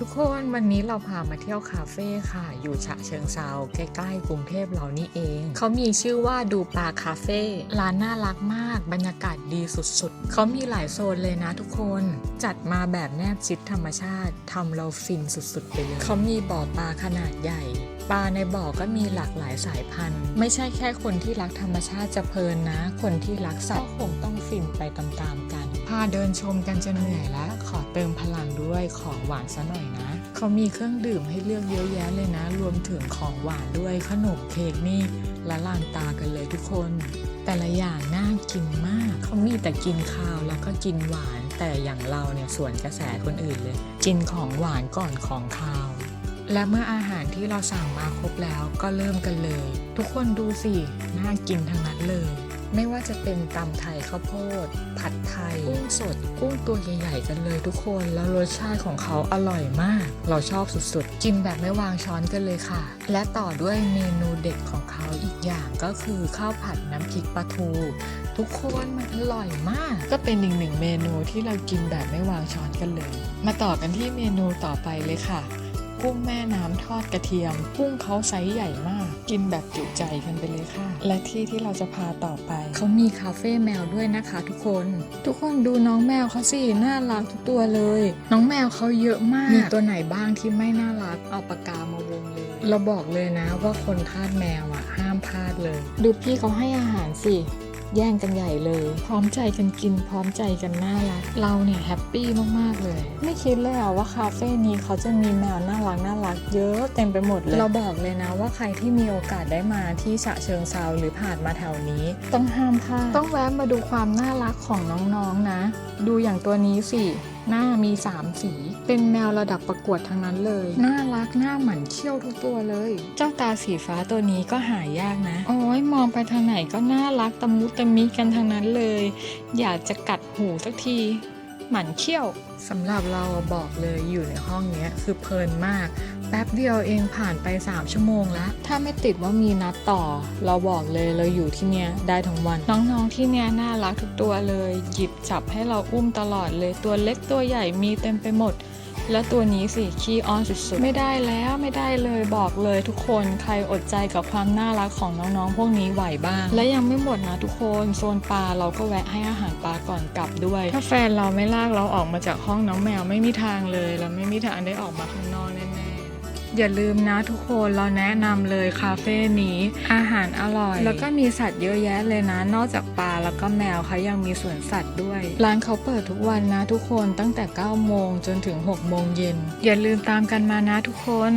ทุกคนวันนี้เราพามาเที่ยวคาเฟ่ค่ะ อยู่ฉะเชิงเซาใกล้ๆกรุงเทพเรานี่เอง เขามีชื่อว่าดูปลาคาเฟ่ร้านน่ารักมาก บรรยากาศดีสุดๆ เขามีหลายโซนเลยนะทุกคน จัดมาแบบแนบชิดธรรมชาติทำเราฟินสุดๆไปเลยเขามีบ่อปลาขนาดใหญ่ปลาในบ่อก็มีหลากหลายสายพันธุ์ ไม่ใช่แค่คนที่รักธรรมชาติจะเพลินนะ คนที่รักสัตว์ก็คงต้องฟินไปตามๆกัน พาเดินชมกันจนเหนื่อยแล้ว ขอเติมพลังด้วยของหวานซะหน่อยนะ เขามีเครื่องดื่มให้เลือกเยอะแยะเลยนะ รวมถึงของหวานด้วยขนมเค้กนี่ละลานตากันเลยทุกคน แต่ละอย่างน่ากินมาก เขามีแต่กินข้าวแล้วก็กินหวาน แต่อย่างเราเนี่ยส่วนกระแสคนอื่นเลย กินของหวานก่อนของข้าว และเมื่ออาหารที่เราสั่งมาครบแล้วก็เริ่มกันเลย ทุกคนดูสิ น่ากินทั้งนั้นเลย ไม่ว่าจะเป็นตำไทยข้าวโพด ผัดไทย กุ้งสด กุ้งตัวใหญ่ๆกันเลยทุกคน แล้วรสชาติของเขาอร่อยมาก เราชอบสุดๆ กินแบบไม่วางช้อนกันเลยค่ะ และต่อด้วยเมนูเด็ดของเขาอีกอย่างก็คือข้าวผัดน้ำพริกปลาทูทุกคนมันอร่อยมาก ก็เป็นอีกหนึ่งเมนูที่เรากินแบบไม่วางช้อนกันเลย มาต่อกันที่เมนูต่อไปเลยค่ะ กุ้งแม่น้ำทอดกระเทียม กุ้งเขาไซส์ใหญ่มาก กินแบบจุใจกันไปเลยค่ะ และที่ที่เราจะพาต่อไป เขามีคาเฟ่แมวด้วยนะคะทุกคน ทุกคนดูน้องแมวเขาสิน่ารักทุกตัวเลย น้องแมวเขาเยอะมาก มีตัวไหนบ้างที่ไม่น่ารัก เอาปากกามาวงเลย เราบอกเลยนะว่าคนทาสแมวอะห้ามพลาดเลย ดูพี่เขาให้อาหารสิ แย่งกันใหญ่เลย พร้อมใจกันกิน พร้อมใจกันน่ารัก เราเนี่ยแฮปปี้มาก ๆ เลย ไม่คิดเลยอะว่าคาเฟ่นี้เขาจะมีแมวน่ารักน่ารักเยอะเต็มไปหมดเลย เราบอกเลยนะว่าใครที่มีโอกาสได้มาที่ฉะเชิงเซาหรือผ่านมาแถวนี้ ต้องห้ามพลาด ต้องแวะมาดูความน่ารักของน้องๆนะ ดูอย่างตัวนี้สิหน้ามี 3 สี เป็นแมวระดับประกวดทั้งนั้นเลย น่ารักหน้าหมันเขี้ยวทุกตัวเลย เจ้าตาสีฟ้าตัวนี้ก็หายากนะ โอ้ยมอง ไปทางไหนก็น่ารักตะมุตะมิกันทั้งนั้นเลย อยากจะกัดหูสักทีหมันเขี้ยวสำหรับเราบอกเลยอยู่ในห้องเนี้ยคือเพลินมาก แป๊บเดียวเองผ่านไป 3 ชั่วโมงแล้ว ถ้าไม่ติดว่ามีนัดต่อ เราบอกเลยเราอยู่ที่เนี้ยได้ทั้งวัน น้องๆที่เนี้ยน่ารักทุกตัวเลย หยิบจับให้เราอุ้มตลอดเลยตัวเล็กตัวใหญ่มีเต็มไปหมด แล้วตัวนี้สิขี้อ้อนสุดๆ ไม่ได้แล้วไม่ได้เลยบอกเลยทุกคนใครอดใจกับความน่ารักของน้องๆ พวกนี้ไหวบ้าง และยังไม่หมดนะทุกคนโซนปลาเราก็แวะให้อาหารปลาก่อนกลับด้วย ถ้าแฟนเราไม่ลากเราออกมาจากห้องน้องแมวไม่มีทางเลยเราไม่มีทางได้ออกมาข้างนอกแน่ๆ อย่าลืมนะทุกคนเราแนะนำเลยคาเฟ่นี้อาหารอร่อย แล้วก็มีสัตว์เยอะแยะเลยนะ นอกจากปลาแล้วก็แมวเขายังมีสวนสัตว์ด้วย ร้านเขาเปิดทุกวันนะทุกคนตั้งแต่9โมงจนถึง6โมงเย็นอย่าลืมตามกันมานะทุกคน